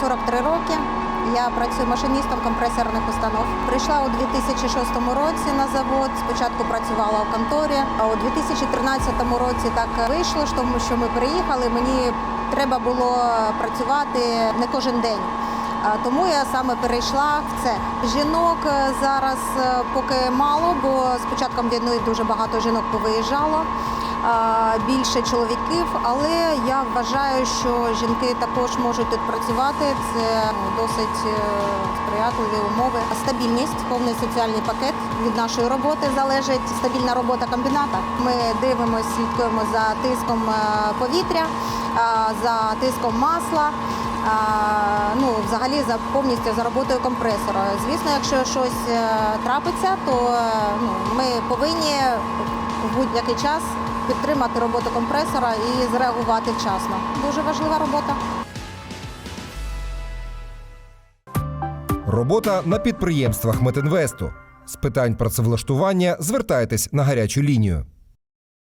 43 роки. Я працюю машиністом компресорних установ. Прийшла у 2006 році на завод. Спочатку працювала у конторі, а у 2013 році так вийшло, що ми- приїхали. Мені треба було працювати не кожен день. Тому я саме перейшла в це. Жінок е, зараз е, поки мало, бо з початком війни дуже багато жінок повиїжджало, більше чоловіків. Але я вважаю, що жінки також можуть тут працювати. Це ну, досить е, сприятливі умови. Стабільність, повний соціальний пакет від нашої роботи залежить стабільна робота комбіната. Ми дивимося, слідкуємо за тиском е, повітря, за тиском масла. Ну, взагалі за повністю за роботою компресора. Звісно, якщо щось е, трапиться, то е, ну, ми повинні в будь-який час підтримати роботу компресора і зреагувати вчасно. Дуже важлива робота. Робота на підприємствах Метинвесту. З питань працевлаштування звертайтесь на гарячу лінію.